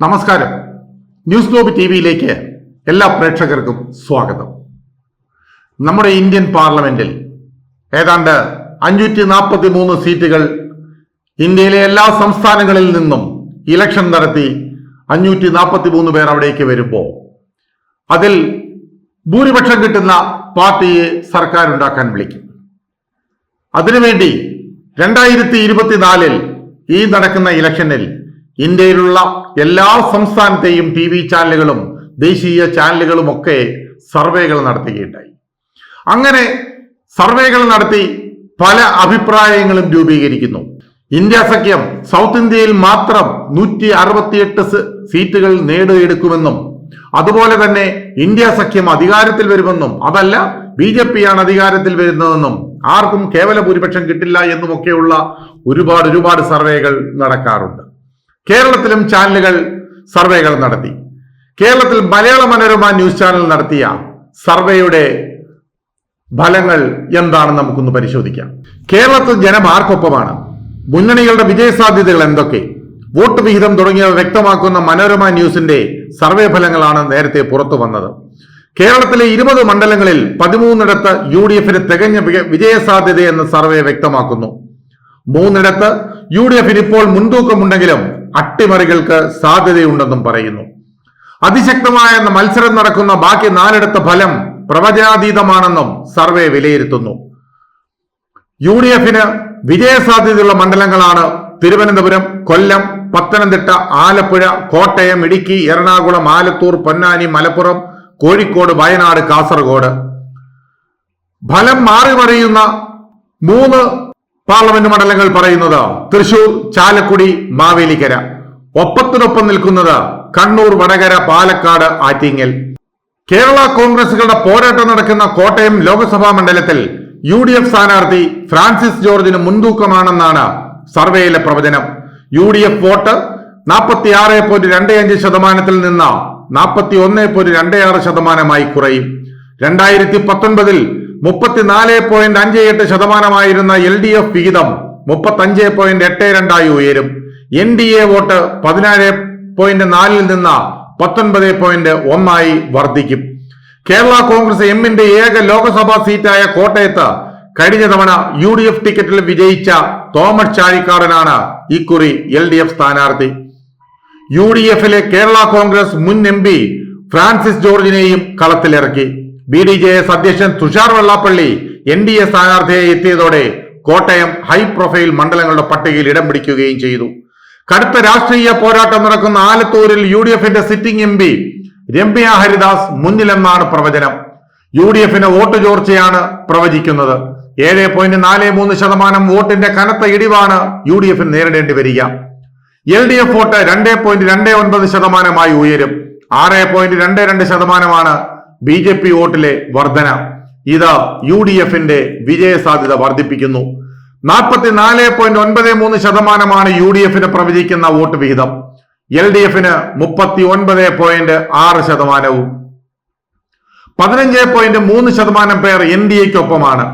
നമസ്കാരം. News globe T വിയിലേക്ക് എല്ലാ പ്രേക്ഷകർക്കും സ്വാഗതം. നമ്മുടെ ഇന്ത്യൻ പാർലമെന്റിൽ ഏതാണ്ട് അഞ്ഞൂറ്റി നാൽപ്പത്തി മൂന്ന് സീറ്റുകൾ ഇന്ത്യയിലെ എല്ലാ സംസ്ഥാനങ്ങളിൽ നിന്നും ഇലക്ഷൻ നടത്തി അഞ്ഞൂറ്റി നാൽപ്പത്തി മൂന്ന് പേർ അവിടേക്ക് വരുമ്പോൾ അതിൽ ഭൂരിപക്ഷം കിട്ടുന്ന പാർട്ടിയെ സർക്കാർ ഉണ്ടാക്കാൻ വിളിക്കും. അതിനുവേണ്ടി രണ്ടായിരത്തി ഇരുപത്തിനാലിൽ ഈ നടക്കുന്ന ഇലക്ഷനിൽ ഇന്ത്യയിലുള്ള എല്ലാ സംസ്ഥാനത്തെയും ടി വി ചാനലുകളും ദേശീയ ചാനലുകളും ഒക്കെ സർവേകൾ നടത്തുകയുണ്ടായി. അങ്ങനെ സർവേകൾ നടത്തി പല അഭിപ്രായങ്ങളും രൂപീകരിക്കുന്നു. ഇന്ത്യ സഖ്യം സൗത്ത് ഇന്ത്യയിൽ മാത്രം നൂറ്റി അറുപത്തിയെട്ട് സീറ്റുകൾ നേടിയെടുക്കുമെന്നും അതുപോലെ തന്നെ ഇന്ത്യ സഖ്യം അധികാരത്തിൽ വരുമെന്നും അതല്ല ബി ജെ പി ആണ് അധികാരത്തിൽ വരുന്നതെന്നും ആർക്കും കേവല ഭൂരിപക്ഷം കിട്ടില്ല എന്നുമൊക്കെയുള്ള ഒരുപാട് ഒരുപാട് സർവേകൾ നടക്കാറുണ്ട്. കേരളത്തിലും ചാനലുകൾ സർവേകൾ നടത്തി. കേരളത്തിൽ മലയാള മനോരമ ന്യൂസ് ചാനൽ നടത്തിയ സർവേയുടെ ഫലങ്ങൾ എന്താണെന്ന് നമുക്കൊന്ന് പരിശോധിക്കാം. കേരളത്തിൽ ജനം ആർക്കൊപ്പമാണ് മുന്നണികളുടെ വിജയസാധ്യതകൾ എന്തൊക്കെ? വോട്ട് വിഹിതം തുടങ്ങിയവ വ്യക്തമാക്കുന്ന മനോരമ ന്യൂസിന്റെ സർവേ ഫലങ്ങളാണ് നേരത്തെ പുറത്തു വന്നത്. കേരളത്തിലെ ഇരുപത് മണ്ഡലങ്ങളിൽ പതിമൂന്നിടത്ത് യു ഡി എഫിന് തികഞ്ഞ വിജയ- വിജയസാധ്യതയെന്ന് സർവേ വ്യക്തമാക്കുന്നു. മൂന്നിടത്ത് യു ഡി എഫിന് ഇപ്പോൾ മുൻതൂക്കമുണ്ടെങ്കിലും അട്ടിമറികൾക്ക് സാധ്യതയുണ്ടെന്നും പറയുന്നു. അതിശക്തമായ മത്സരം നടക്കുന്ന ബാക്കി നാലിടത്ത് ഫലം പ്രവചനാതീതമാണെന്നും സർവേ വിലയിരുത്തുന്നു. യു ഡി എഫിന് വിജയസാധ്യതയുള്ള മണ്ഡലങ്ങളാണ് തിരുവനന്തപുരം കൊല്ലം പത്തനംതിട്ട ആലപ്പുഴ കോട്ടയം ഇടുക്കി എറണാകുളം ആലത്തൂർ പൊന്നാനി മലപ്പുറം കോഴിക്കോട് വയനാട് കാസർഗോഡ്. ഫലം മാറി മറിയുന്ന മൂന്ന് പാർലമെന്റ് മണ്ഡലങ്ങൾ പറയുന്നത് തൃശൂർ ചാലക്കുടി മാവേലിക്കര. ഒപ്പത്തിനൊപ്പം നിൽക്കുന്നത് കണ്ണൂർ വടകര പാലക്കാട് ആറ്റിങ്ങൽ. കേരള കോൺഗ്രസുകളുടെ പോരാട്ടം നടക്കുന്ന കോട്ടയം ലോക്സഭാ മണ്ഡലത്തിൽ യു ഡി എഫ് സ്ഥാനാർത്ഥി ഫ്രാൻസിസ് ജോർജിന് മുൻതൂക്കമാണെന്നാണ് സർവേയിലെ പ്രവചനം. യു ഡി എഫ് വോട്ട് നാൽപ്പത്തി ആറ് പോയിന്റ് രണ്ട് അഞ്ച് ശതമാനത്തിൽ നിന്ന് നാൽപ്പത്തി ഒന്ന് പോയിന്റ് രണ്ട് ആറ് ശതമാനമായി കുറയും. രണ്ടായിരത്തി പത്തൊൻപതിൽ മുപ്പത്തിനാല് പോയിന്റ് അഞ്ച് എട്ട് ശതമാനമായിരുന്ന എൽ ഡി എഫ് വിഹിതം മുപ്പത്തഞ്ച് പോയിന്റ് എട്ട് രണ്ടായി ഉയരും. എൻ ഡി എ വോട്ട് പതിനാല് പോയിന്റ് നാലിൽ നിന്ന് പത്തൊൻപത് പോയിന്റ് ഒന്നായി വർദ്ധിക്കും. കേരള കോൺഗ്രസ് എമ്മിന്റെ ഏക ലോക്സഭാ സീറ്റായ കോട്ടയത്ത് കഴിഞ്ഞ തവണ യു ഡി എഫ് ടിക്കറ്റിൽ വിജയിച്ച തോമസ് ചാഴിക്കാടനാണ് ഇക്കുറി എൽ ഡി എഫ് സ്ഥാനാർത്ഥി. യു ഡി എഫിലെ കേരള കോൺഗ്രസ് മുൻ എം പി ഫ്രാൻസിസ് ജോർജിനെയും കളത്തിലിറക്കി. ബി ഡി ജെ എസ് അധ്യക്ഷൻ Tushar Vellappally N D A സ്ഥാനാർത്ഥിയെ എത്തിയതോടെ കോട്ടയം ഹൈ പ്രൊഫൈൽ മണ്ഡലങ്ങളുടെ പട്ടികയിൽ ഇടം പിടിക്കുകയും ചെയ്തു. കടുത്ത രാഷ്ട്രീയ പോരാട്ടം നടക്കുന്ന ആലത്തൂരിൽ യു ഡി എഫിന്റെ sitting M P Ramya Haridas മുന്നിലെന്നാണ് പ്രവചനം. യു ഡി എഫിന് വോട്ട് ചോർച്ചയാണ് പ്രവചിക്കുന്നത്. ഏഴ് പോയിന്റ് നാല് മൂന്ന് ശതമാനം വോട്ടിന്റെ കനത്ത ഇടിവാണ് യു ഡി എഫിന് നേരിടേണ്ടി വരിക. എൽ ഡി എഫ് വോട്ട് രണ്ട് പോയിന്റ് രണ്ട് ഒൻപത് ശതമാനമായി ഉയരും. ആറ് പോയിന്റ് രണ്ട് രണ്ട് ശതമാനമാണ് ബി ജെ പി വോട്ടിലെ വർധന. ഇത് യു ഡി എഫിന്റെ വിജയസാധ്യത വർദ്ധിപ്പിക്കുന്നു. നാൽപ്പത്തിനാല് പോയിന്റ് ഒൻപത് മൂന്ന് ശതമാനമാണ് യു ഡി എഫിന് പ്രവചിക്കുന്ന വോട്ട് വിഹിതം. എൽ ഡി എഫിന് മുപ്പത്തി ഒൻപത് പോയിന്റ് ആറ് ശതമാനവും. പതിനഞ്ച് പോയിന്റ് മൂന്ന് ശതമാനം പേർ എൻ ഡി എക്കൊപ്പമാണ്.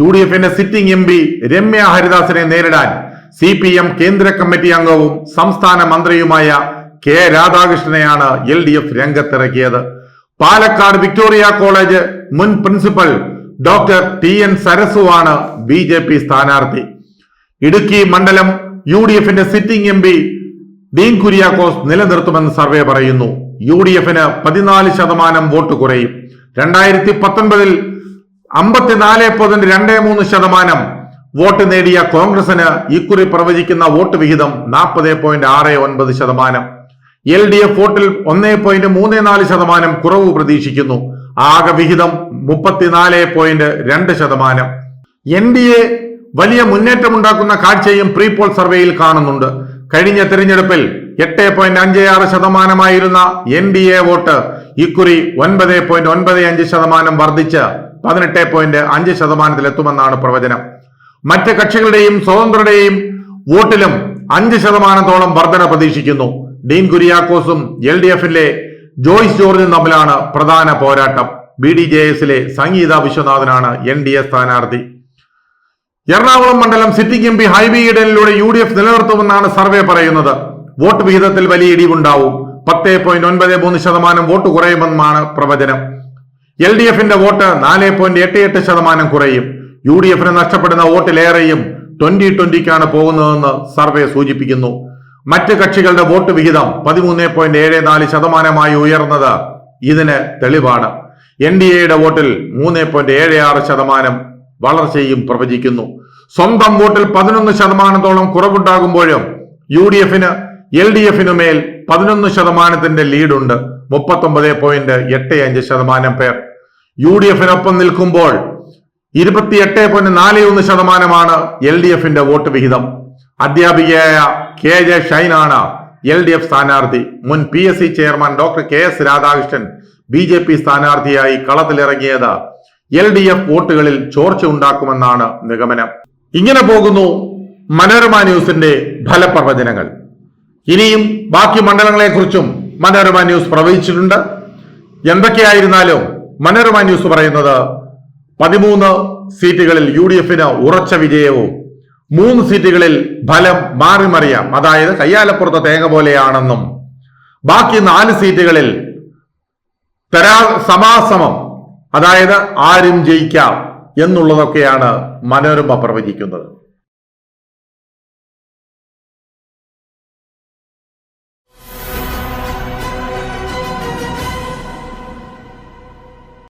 യു ഡി എഫിന്റെ സിറ്റിംഗ് എം പി രമ്യ ഹരിദാസിനെ നേരിടാൻ സി പി എം കേന്ദ്ര കമ്മിറ്റി അംഗവും സംസ്ഥാന മന്ത്രിയുമായ കെ രാധാകൃഷ്ണനെയാണ് എൽ ഡി എഫ് രംഗത്തിറക്കിയത്. പാലക്കാട് വിക്ടോറിയ കോളേജ് മുൻ പ്രിൻസിപ്പൽ ഡോക്ടർ ടി എൻ സരസുവാണ് ബി ജെ പി സ്ഥാനാർത്ഥി. ഇടുക്കി മണ്ഡലം യു ഡി എഫിന്റെ sitting M P Dean Kuriakose നിലനിർത്തുമെന്ന് survey പറയുന്നു. യു ഡി എഫിന് പതിനാല് ശതമാനം വോട്ട് കുറയും. രണ്ടായിരത്തി പത്തൊൻപതിൽ അമ്പത്തിനാല് പോയിന്റ് രണ്ട് മൂന്ന് ശതമാനം വോട്ട് നേടിയ കോൺഗ്രസിന് ഇക്കുറി പ്രവചിക്കുന്ന വോട്ട് വിഹിതം നാൽപ്പത് പോയിന്റ് ആറ് ഒൻപത് ശതമാനം. എൽ ഡി എഫ് വോട്ടിൽ ഒന്നേ പോയിന്റ് മൂന്ന് നാല് ശതമാനം കുറവ് പ്രതീക്ഷിക്കുന്നു. ആകെ വിഹിതം മുപ്പത്തിനാല് പോയിന്റ് രണ്ട് ശതമാനം. എൻ ഡി എ വലിയ മുന്നേറ്റമുണ്ടാക്കുന്ന കാഴ്ചയും പ്രീപോൾ സർവേയിൽ കാണുന്നുണ്ട്. കഴിഞ്ഞ തിരഞ്ഞെടുപ്പിൽ എട്ട് പോയിന്റ് അഞ്ച് ആറ് ശതമാനമായിരുന്ന എൻ ഡി എ വോട്ട് ഇക്കുറി ഒൻപത് പോയിന്റ് ഒൻപത് അഞ്ച് ശതമാനം വർദ്ധിച്ച് പതിനെട്ട് പോയിന്റ് അഞ്ച് ശതമാനത്തിലെത്തുമെന്നാണ് പ്രവചനം. മറ്റ് കക്ഷികളുടെയും സ്വതന്ത്രരുടെയും വോട്ടിലും അഞ്ച് ശതമാനത്തോളം വർധന പ്രതീക്ഷിക്കുന്നു. ഡീൻ കുര്യാക്കോസും എൽ ഡി എഫിലെ ജോയ്സ് ജോർജും തമ്മിലാണ് പ്രധാന പോരാട്ടം. ബി ഡി ജെ എസിലെ സംഗീത വിശ്വനാഥനാണ് എൻ ഡി എ സ്ഥാനാർത്ഥി. എറണാകുളം മണ്ഡലം സിറ്റിംഗ് എം പി ഹൈബി ഈഡനിലൂടെ യു ഡി എഫ് നിലനിർത്തുമെന്നാണ് സർവേ പറയുന്നത്. വോട്ട് വിഹിതത്തിൽ വലിയ ഇടിവുണ്ടാവും. പത്ത് പോയിന്റ് ഒൻപത് മൂന്ന് ശതമാനം വോട്ട് കുറയുമെന്നാണ് പ്രവചനം. എൽ ഡി എഫിന്റെ വോട്ട് നാല് പോയിന്റ് എട്ട് എട്ട് ശതമാനം കുറയും. യു ഡി എഫിന് നഷ്ടപ്പെടുന്ന വോട്ടിലേറെയും ട്വന്റി ട്വന്റിക്കാണ് പോകുന്നതെന്ന് സർവേ സൂചിപ്പിക്കുന്നു. മറ്റ് കക്ഷികളുടെ വോട്ട് വിഹിതം പതിമൂന്ന് പോയിന്റ് ഏഴ് നാല് ശതമാനമായി ഉയർന്നത് ഇതിന് തെളിവാണ്. എൻ ഡി എയുടെ വോട്ടിൽ മൂന്ന് പോയിന്റ് ഏഴ് ആറ് ശതമാനം വളർച്ചയും പ്രവചിക്കുന്നു. സ്വന്തം വോട്ടിൽ പതിനൊന്ന് ശതമാനത്തോളം കുറവുണ്ടാകുമ്പോഴും യു ഡി എഫിന് എൽ ഡി എഫിനു മേൽ പതിനൊന്ന് ശതമാനത്തിന്റെ ലീഡുണ്ട്. മുപ്പത്തൊമ്പത് പോയിന്റ് എട്ട് അഞ്ച് ശതമാനം പേർ. യു ഡി എഫിനൊപ്പം നിൽക്കുമ്പോൾ ഇരുപത്തിയെട്ട് പോയിന്റ് നാല് ഒന്ന് ശതമാനമാണ് എൽ ഡി എഫിന്റെ വോട്ട് വിഹിതം. അധ്യാപികയായ കെ ജെ ഷൈനാണ് എൽ ഡി എഫ് സ്ഥാനാർത്ഥി. മുൻ P S C chairman doctor K S Radhakrishnan B J P സ്ഥാനാർത്ഥിയായി കളത്തിലിറങ്ങിയത്. എൽ ഡി എഫ് വോട്ടുകളിൽ ചോർച്ച ഉണ്ടാക്കുമെന്നാണ് നിഗമനം. ഇങ്ങനെ പോകുന്നു മനോരമ ന്യൂസിന്റെ ഫലപ്രവചനങ്ങൾ. ഇനിയും ബാക്കി മണ്ഡലങ്ങളെ കുറിച്ചും മനോരമ ന്യൂസ് പ്രവചിച്ചിട്ടുണ്ട്. എന്തൊക്കെയായിരുന്നാലും മനോരമ ന്യൂസ് പറയുന്നത് പതിമൂന്ന് സീറ്റുകളിൽ യു ഡി എഫിന് ഉറച്ച വിജയവും മൂന്ന് സീറ്റുകളിൽ ഫലം മാറി മറിയാം. അതായത് കയ്യാലപ്പുറത്തെ തേങ്ങ പോലെയാണെന്നും ബാക്കി നാല് സീറ്റുകളിൽ തരാ സമാസമം അതായത് ആരും ജയിക്കാം എന്നുള്ളതൊക്കെയാണ് മനോരമ പ്രവചിക്കുന്നത്.